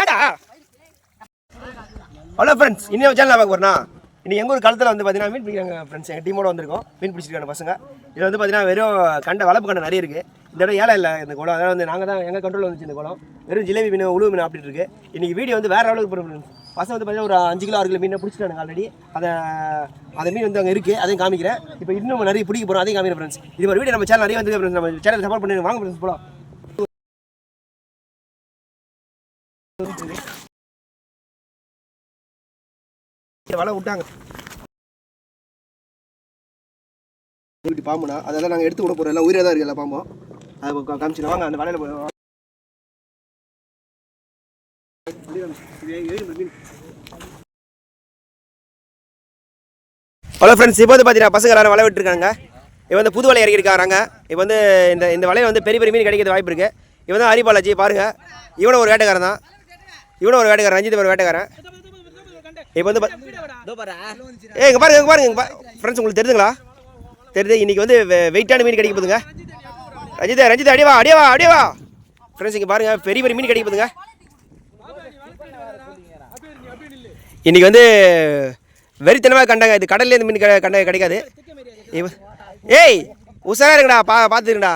ஏடா hello friends இன்னும் channel பார்க்க போறேன்னா இன்னைக்கு எங்கள் ஊர் காலத்தில் வந்து பார்த்தீங்கன்னா மீன் பிடிக்கிறாங்க ஃப்ரெண்ட்ஸ் எங்கள் டீமோட வந்திருக்கோம். மீன் பிடிச்சிருக்காங்க பசங்க. இது வந்து பார்த்தீங்கன்னா வெறும் கண்ட வளர்ப்பு கண்டை நிறைய இருக்குது இந்த இடம் ஏழை இல்லை இந்த குளம். அதாவது வந்து நாங்கள் தான் எங்கள் கண்ட்ரோல் வந்துச்சு இந்த குளம். வெறும் ஜிலேபி மீன் உழுவு மீன் அப்படி இருக்குது இன்றைக்கி வீடியோ வந்து வேறு அளவுக்கு போகிறோம் பசங்க வந்து பார்த்தீங்கன்னா ஒரு அஞ்சு கிலோ ஆறு கிலோ மீனை பிடிச்சிட்டாங்க ஆல்ரெடி அதை அந்த மீன் வந்து அங்கே இருக்குது அதையும் காமிக்கிறேன். இப்போ இன்னும் நிறைய பிடிக்க போகிறோம் அதையும் காமிக்கிறேன் ஃப்ரெண்ட்ஸ் இது மாதிரி வீடியோ நம்ம சேனல் நிறைய வந்து நம்ம சேனல் சப்போர்ட் பண்ணி வாங்க ஃப்ரெண்ட்ஸ் போகலாம் வலை விட்டாங்க. வீட்டு பாம்புனா அதெல்லாம் நாங்கள் எடுத்து விட போகிறோம் எல்லாம் உயிரே தான் இருக்குது எல்லா பாம்பும் அதை கா- வாங்க அந்த வலையில் போய் ஹலோ ஃப்ரெண்ட்ஸ் இப்போ வந்து பார்த்தீங்கன்னா பசங்க எல்லாரும் வலை விட்டுருக்காங்க இப்போ வந்து புது வலை இறக்கிருக்காங்க இப்போ வந்து இந்த இந்த வலையில் வந்து பெரிய பெரிய மீன் கிடைக்கிறது வாய்ப்பு இருக்குது இவன் தான் ஹரிபாலாஜி பாருங்கள் இவனும் ஒரு வேட்டைக்காரன் தான். இவனும் ஒரு வேட்டைக்காரன் ரஞ்சித் ஒரு வேட்டைக்காரன். இப்போ வந்து ஏய் இங்கே பாருங்க பாருங்க இங்கே ஃப்ரெண்ட்ஸ் உங்களுக்கு தெரியுதுங்களா தெரியுது இன்னைக்கு வந்து வெயிட்டான மீன் கிடைக்க போதுங்க. ரஞ்சிதா ரஞ்சிதா அடியே வா அடியே வா அடியே வா. ஃப்ரெண்ட்ஸ் இங்கே பாருங்க பெரிய பெரிய மீன் கிடைக்க போதுங்க. இன்னைக்கு வந்து வெறித்தனமாக கண்டாங்க. இது கடல்ல இருந்து மீன் கண்ட கிடைக்காது. ஏய் உஷாரா இருங்கடா பா பார்த்துருங்கடா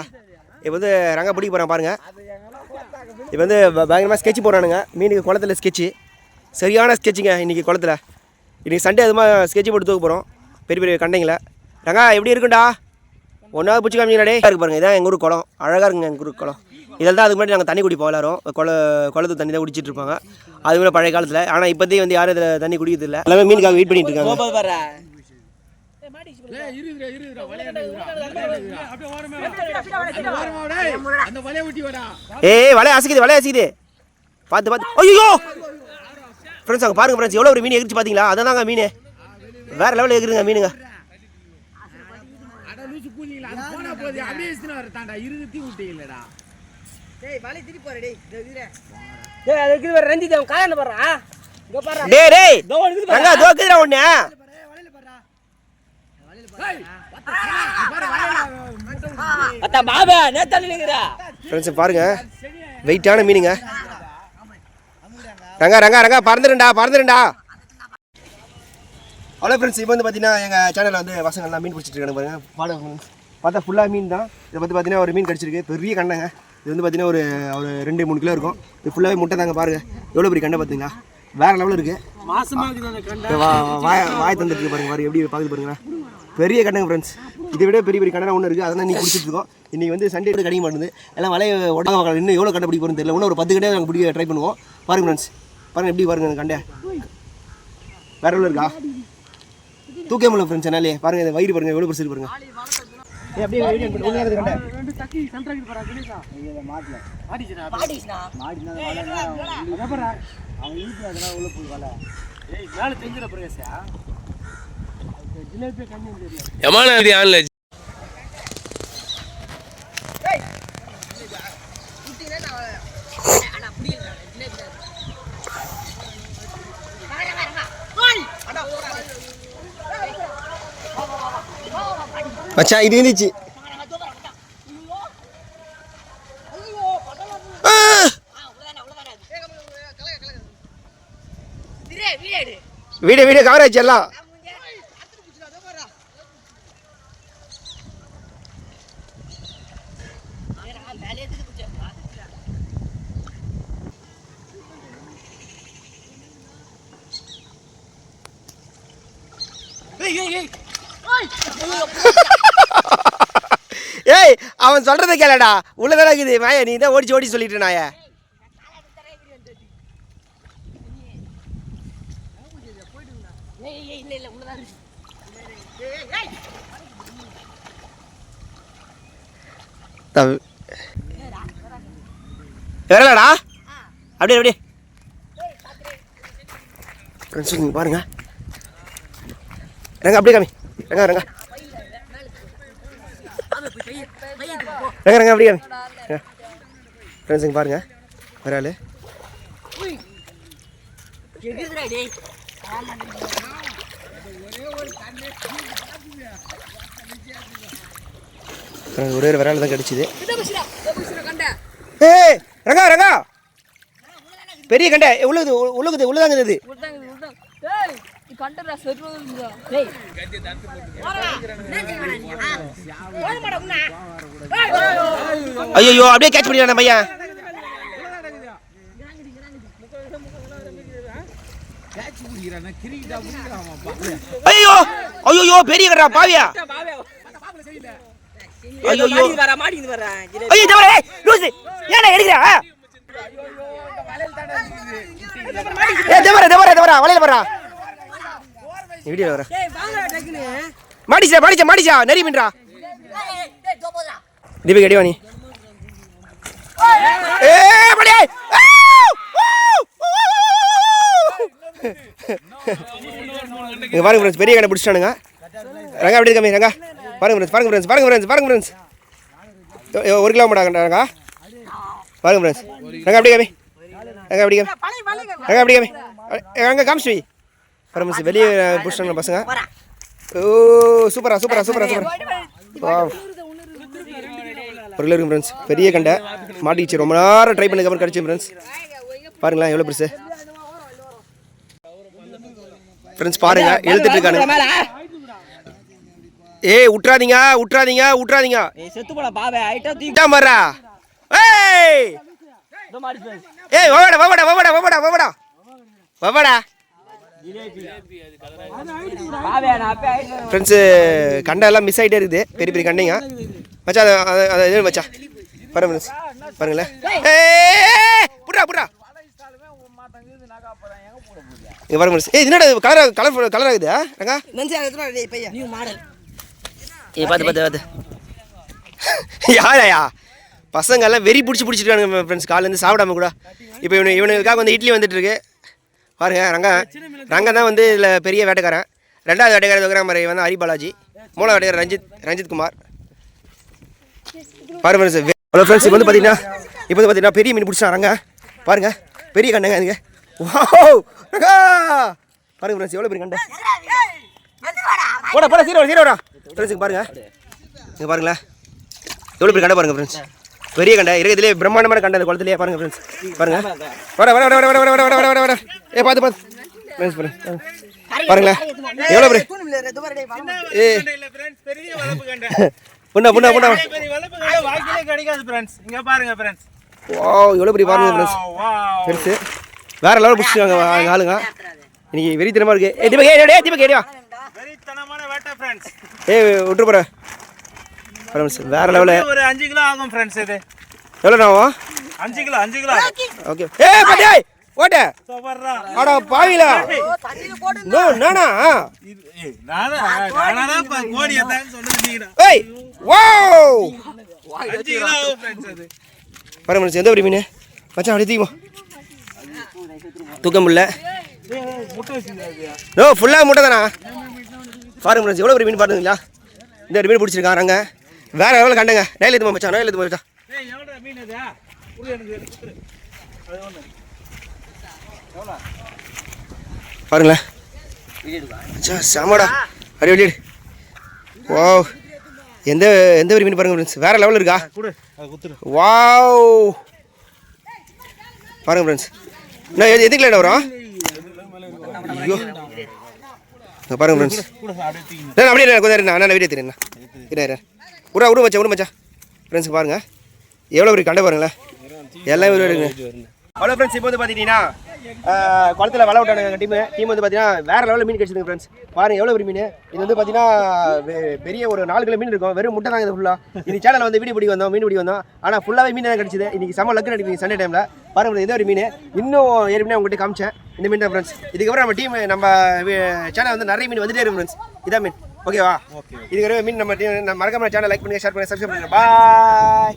இப்போ வந்து ரங்க பிடிக்க போகிறான் பாருங்க. இப்போ வந்து பயங்கரமாக ஸ்கெட்ச் போடுறானுங்க. மீனுக்கு குளத்துல ஸ்கெட்சு சரியான ஸ்கெட்சுங்க இன்றைக்கி குளத்துல. இன்றைக்கி சண்டே அதுமாக ஸ்கெட்ச் போட்டு தூக்க போகிறோம் பெரிய பெரிய கண்டைங்களை. ரங்கா எப்படி இருக்குண்டா ஒன்றாவது பிடிச்சி காமிங்களா இருக்கு பாருங்கள் இதான் எங்கள் ஊர் குளம். அழகாக இருக்குங்க எங்கள் ஊர் குளம். இதில் தான் அதுக்கு முன்னாடி நாங்கள் தண்ணி குடிப்போம் எல்லாரும். குள குளத்து தண்ணி தான் குடிச்சிட்டு இருப்பாங்க. அது கூட பழைய காலத்தில். ஆனால் இப்போதையும் வந்து யாரும் இதில் தண்ணி குடிக்கிறது இல்லை எல்லாமே மீனுக்காக வெயிட் பண்ணிட்டு இருக்காங்க அந்த வலைய ஊட்டி வாடா ஏய் வலைய அசைக்குது வலைய அசைக்குது. பார்த்து பார்த்து. ஐயோ ஃப்ரெண்ட்ஸ் அங்கே பாருங்க ஃப்ரெண்ட்ஸ் எவ்வளோ ஒரு மீன் எகிரிச்சு பார்த்தீங்களா? அதை தாங்க மீன். வேற லெவலில் எகிருங்க மீனுங்க. ரஞ்சித் அவன் காலையில பாடுறா இங்க பாடுறா டேய் டேய். தோக்குதுடா ஒன்று அத்தா பாபா நேத்தால நிக்கிறா. ஃப்ரெண்ட்ஸ் பாருங்க. வெயிட்டான மீனுங்க. ரங்கா ரங்கா ரங்கா பறந்துருண்டா பறந்துருண்டா. அவ்வளோ ஃப்ரெண்ட்ஸ் இப்போ வந்து பார்த்தீங்கன்னா எங்கள் சேனலில் வந்து பசங்கள்லாம் மீன் பிடிச்சிட்டு இருக்காங்க பாருங்க. பாடம் பார்த்தா ஃபுல்லாக மீன் தான். இதை பற்றி பார்த்தீங்கன்னா ஒரு மீன் கிடச்சிருக்கு. பெரிய கண்டைங்க. இது வந்து பார்த்தீங்கன்னா ஒரு ஒரு ரெண்டு மூணு கிலோ இருக்கும். இது ஃபுல்லாகவே முட்டை தாங்க பாருங்க. எவ்வளோ பெரிய கண்டை பார்த்துங்க வேறு லெவலில் இருக்குது வாய் வாய் தந்துட்டு இருக்கு பாருங்க. பாருங்க எப்படி பார்க்குது பாருங்க பெரிய கண்டங்க ஃப்ரெண்ட்ஸ் இதை விட பெரிய பெரிய கண்டனா ஒன்று இருக்குது அதெல்லாம் நீ குடிச்சிட்டு இருக்கோம். வந்து சண்டே கூட கிடைக்க மாட்டேங்குது எல்லாம் வலைய உடம்பு இன்னும் எவ்வளோ கண்டை பிடிக்க தெரியல. இன்னும் ஒரு பத்து கண்டையை நாங்கள் பிடிக்க ட்ரை பண்ணுவோம். பாருங்க ஃப்ரெண்ட்ஸ் பாருங்கள் எப்படி பாருங்க அந்த கண்டை. வேற எவ்வளோ இருக்கா? தூக்கே முடியல ஃப்ரெண்ட்ஸ் என்னாலே பாருங்கள் இந்த வயிறு பாருங்கள் எவ்வளோ பெருசு பாருங்கள் அப்படியே வீடியோ பண்ணு. கண்டை ரெண்டு தக்கி மாட்டல அவன் வீட்டுல அதெல்லாம் உள்ள போய் ஏய் மேல தெரிஞ்சிட பிரகாஷா எமான இது ஆன்ல மச்சான் இது இருந்துச்சு ஆ! வீடியோ வீடியோ கவர் ஆச்சு எல்லாம் ஏய் அவன் சொல்றத கேளடா. உள்ளதான இருக்குது. மாய நீ தான் ஓடிச்சு ஓடி சொல்லிட்டு நாய தவி வரலடா. அப்படியே அப்படியே. பாருங்க. ரங்க அப்படியே காமி. ரங்க ரங்க. ரங்க ரங்க அப்படியே காமி. ஃப்ரெண்ட்ஸுங்க பாருங்கள் பாருங்க. ஒரு ஆள். ஒரே ஒரு விரால் தான் கிடச்சிது. ஏய் ரங்கா ரங்கா. பெரிய கண்டை. ஏய், உழுகுது உ- కంటరా సెట్ రోజులు డేయ్ గడ్డి దంత పోడు అయ్యో அப்படியே கேட்ச் பண்ணிரானே பையா கேட்ச் பண்ணிரானே கிரிடா புடிராமா ஐயோ ஐயோ பெரிய கரா பாவியா ஐயோ வலையில போறா வீடியோ வர. மாடிச்சா மாடிச்சா மாடிச்சா நெறி மின்றா. தீபக் அடிவா நீ. ஏ படி இங்க பாருங்க ஃப்ரெண்ட்ஸ் பெரிய கடை பிடிச்சிட்டானுங்க. ரங்கா அப்படி இருக்காமே ரங்கா? பாருங்க ஃப்ரெண்ட்ஸ் பாருங்க ஃப்ரெண்ட்ஸ் பாருங்க ஃப்ரெண்ட்ஸ் பாருங்க ஃப்ரெண்ட்ஸ் ஒரு கிலோ மாட்டாங்க ரங்கா. பாருங்க ஃப்ரெண்ட்ஸ் ரங்கா அப்படி காமி ரங்கா அப்படி காமி ரங்கா அப்படி காமி ரங்கா காமிச்சு பரமசி வெளியே புஷ்டாங்க பசங்க ஓ சூப்பரா சூப்பரா சூப்பரா சூப்பரா ஒரு இருக்கும் ஃப்ரெண்ட்ஸ் பெரிய கண்டை. மாட்டிக்கிச்சு ரொம்ப நேரம் ட்ரை பண்ணதுக்கப்புறம் கிடச்சி ஃப்ரெண்ட்ஸ் பாருங்களேன் எவ்வளோ பெருசு. ஃப்ரெண்ட்ஸ் பாருங்க எழுத்துட்டு இருக்கானுங்க. ஏய் விட்றாதீங்க விட்றாதீங்க விட்றாதீங்க செத்து போட பாவே. ஐட்டா தீட்டா மரா ஏய்! ஏய் வாடா வாடா வாடா வாடா வாடா. வாடா. ஃப்ரெண்ட்ஸு கண்டை எல்லாம் மிஸ் ஆகிட்டே இருக்குது. பெரிய பெரிய கண்டைங்க. மச்சான் அதை இது மச்சான் பாருங்க ஃப்ரெண்ட்ஸ் பாருங்களேன். ஏய் புட்றா புட்றா. இங்கே பாருங்க ஃப்ரெண்ட்ஸ் ஏய் இது என்னடா கலர் கலர் கலர் ஆகுது ரங்கா? ஏய் பார்த்து பார்த்து பார்த்து யாராயா? பசங்க எல்லாம் வெறி பிடிச்சி பிடிச்சிருக்கானுங்க ஃப்ரெண்ட்ஸ் காலேருந்து சாப்பிடாம கூட. இப்போ இவனு இவனுக்காக வந்து இட்லி வந்துட்டு இருக்கு பாருங்க ரங்கா. ரங்கா தான் வந்து இதில் பெரிய வேட்டைக்காரன். ரெண்டாவது வேட்டைக்காரர் இருக்கிற மாதிரி வந்து ஹரி பாலாஜி. மூணாவது வேட்டைக்காரர் ரஞ்சித் ரஞ்சித் குமார். பாருங்க ஃப்ரெண்ட்ஸ் ஹலோ ஃப்ரெண்ட்ஸ் இப்போ வந்து பார்த்தீங்கன்னா இப்போ வந்து பார்த்தீங்கன்னா பெரிய மீன் பிடிச்சா ரங்கா. பாருங்க பெரிய கண்டங்க அதுங்க வாவ் ரங்கா! பாருங்க ஃப்ரெண்ட்ஸ் எவ்வளோ பெரிய கண்டை போட போட சீரோ சீரோ ஃப்ரெண்ட்ஸுக்கு பாருங்க. இங்கே பாருங்களேன். எவ்வளோ பெரிய கண்டை பாருங்க ஃப்ரெண்ட்ஸ் பெரிய கண்டை இருக்கிறதுலே பிரம்மாண்டமான கண்டை அந்த குளத்துலேயே பாருங்க ஃப்ரெண்ட்ஸ் பாருங்க. வர வர வர வர வர வர வர வர வர ஏ பார்த்து பார்த்து. ஃப்ரெண்ட்ஸ் பாருங்க பாருங்களேன். எவ்வளோ பெரிய ஏ ஃப்ரெண்ட்ஸ் புண்ணா புண்ணா புண்ணா. கிடைக்காது ஃப்ரெண்ட்ஸ் இங்க பாருங்க ஃப்ரெண்ட்ஸ் ஓ எவ்வளோ பெரிய பாருங்க ஃப்ரெண்ட்ஸ் வாவ் பெருசு வேற லெவலில் பிடிச்சிருக்காங்க எங்கள் ஆளுங்க இன்னைக்கு வெறித்தனமாக இருக்கு ஏ தீபக் ஏ தீபக் ஏடியா வெறித்தனமான வேட்டை ஃப்ரெண்ட்ஸ் ஏ விட்டு போகிற ஃப்ரெண்ட்ஸ் வேற லெவலில் ஒரு அஞ்சு கிலோ ஆகும் ஃப்ரெண்ட்ஸ் இது. எவ்வளோ ஆகும்? அஞ்சு கிலோ அஞ்சு கிலோ ஓகே. ஏ பாட்டியாய் ஓட்ட. அடா பாவிலா. நோ நானா? நானா? நானா கோடி எத்தான்னு நீடா ஏய் வாவ். அஞ்சு கிலோ ஆகும் ஃப்ரெண்ட்ஸ் அது பாருங்க மனுஷன் எந்த ஒரு மீன்? மச்சான் அப்படியே தூக்குமா தூக்க முடியல. நோ ஃபுல்லாக முட்டை தானா? பாருங்க மனுஷன் எவ்வளோ பெரிய மீன் பாருங்களா இந்த ஒரு மீன் பிடிச்சிருக்காங்க வேற லெவலில் கண்டுங்க. நெல் எது மச்சான் நெல் எது மச்சான். பாருங்களேன். மச்சான் செமடா. அடி வெளியிடு ஓ எந்த எந்த ஒரு மீன் பாருங்க ஃப்ரெண்ட்ஸ் வேறு லெவலில் இருக்கா? வாவ் பாருங்க ஃப்ரெண்ட்ஸ் நான் எது எதுக்குல வரும் ஐயோ. பாருங்க ஃப்ரெண்ட்ஸ் அப்படியே கொஞ்சம் நான் வீடியோ தெரியுண்ணா என்ன விடா விடு மச்சா விடு மச்சா ஃப்ரெண்ட்ஸ் பாருங்கள் எவ்வளோ பெரிய கண்டை பாருங்களேன். எல்லாம் இவ்வளோ இருக்குங்க ஹலோ ஃப்ரெண்ட்ஸ் இப்போ வந்து பார்த்தீங்கன்னா குளத்தில் வலை விட்டானுங்க டீம். டீம் வந்து பார்த்தீங்கன்னா வேறு லெவலில் மீன் கிடச்சிருக்கு ஃப்ரெண்ட்ஸ் பாருங்கள் எவ்வளோ பெரிய மீன். இது வந்து பார்த்தீங்கன்னா பெரிய ஒரு நாலு கிலோ மீன் இருக்கும். வெறும் முட்டை தாங்க இது ஃபுல்லாக இன்னைக்கு சேனலில் வந்து வீடியோ பிடி வந்தோம் மீன் பிடி வந்தோம். ஆனால் ஃபுல்லாகவே மீன் தான் கிடைச்சிது. இன்னைக்கு செம்ம லக்கு நடிப்பீங்க சண்டே டைமில் பாருங்க இது ஒரு மீன். இன்னும் ஏற்கனவே உங்கள்கிட்ட காமிச்சேன். இந்த மீன் தான் ஃப்ரெண்ட்ஸ் இதுக்கப்புறம் நம்ம டீம் நம்ம சேனல் வந்து நிறைய மீன் வந்துட்டே இருக்கும் ஃப்ரெண்ட்ஸ் இதான் மீன். ஓகேவா? இதுக்கப்புறம் மீன் நம்ம டீம் நம்ம மறக்காம சேனல் லைக் பண்ணுங்க ஷேர் பண்ணுங்க சப்ஸ்கிரைப் பண்ணுங்க. பாய்